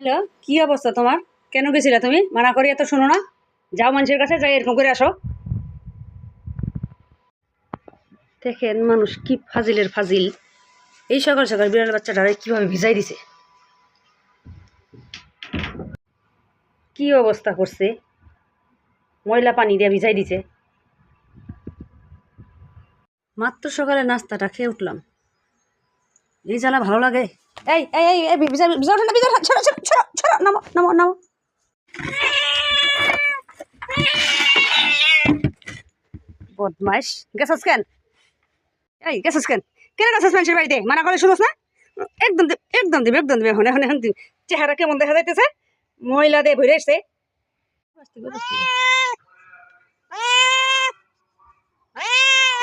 Hello, কি অবস্থা তোমার? কেন গেছিলা তুমি? মানা করি এত শোনো না। যাও মানুষের কাছে, যাই এরকম করে আসো। দেখেন, মানুষ কি ফাজিলের ফাজিল। এই সকাল সকাল বিড়াল বাচ্চাটারে কীভাবে ভিজাই দিছে? কি অবস্থা করছে? ময়লা পানি দিয়ে ভিজাই দিছে। মাত্র সকালে নাস্তাটা খেয়ে উঠলাম। এই জ্বালা ভালো লাগে। এই এই এই ভিজা ওঠো না ভিজা নামো নামো নামো। বদমাইশ গেছস কেন? এই, গেছস কেন? কেন গেছস মানুষের বাড়িতে? মানা করে শুনোস না? একদম দিবে একদম দিবে একদম দিবে। এখন এখন এখন দিবে চেহারা কেমন দেখা যাইতেছে? মহিলা দিয়ে ভরে এসছে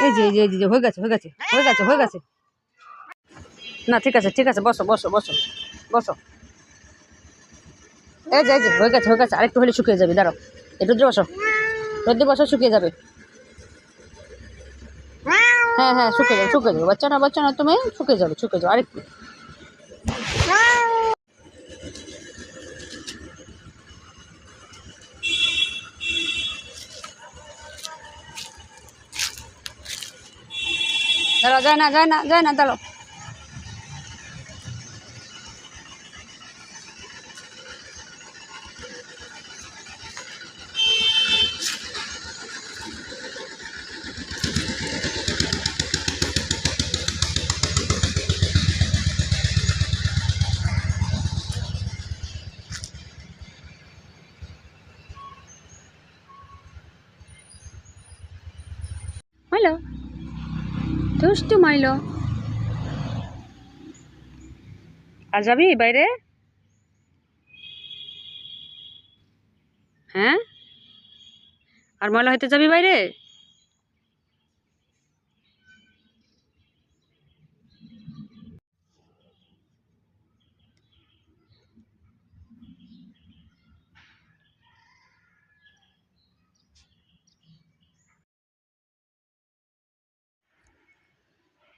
এই যে এই যে, হয়ে গেছে হয়ে গেছে হয়ে গেছে হয়ে গেছে। না, ঠিক আছে ঠিক আছে, বসো বসো বসো বসো। এই যে হয়ে গেছে হয়ে গেছে। আরেকটু হলে শুকিয়ে যাবে, দাঁড়াও। একটু রোদ্রে বসো। রোদ্রে বসো, শুকিয়ে যাবে। হ্যাঁ হ্যাঁ শুকিয়ে যাবে শুকিয়ে যাবে। বাচ্চা না বাচ্চা না, তুমি শুকিয়ে যাবে শুকিয়ে যাবে। আরেকটু। যায় না যায় না যায় না, দাঁড়াও। দুষ্টু মাইলো। আর যাবি বাইরে? হ্যাঁ? আর ময়লা হইতে যাবি বাইরে?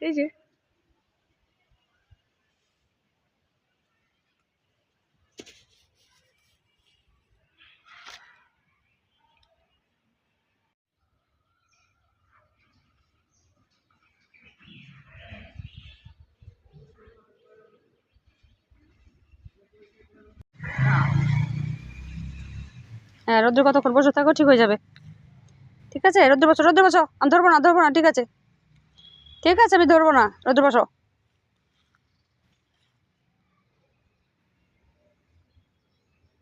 এই যে। হ্যাঁ রোদ্র কতক্ষণ বসে থাকো, ঠিক হয়ে যাবে। ঠিক আছে? রোদ্র বসো রোদ্র বসো। আমি ধরবো না ধরবো না, ঠিক আছে। ঠিক আছে আমি ধরবো না। রোদ্র বসো।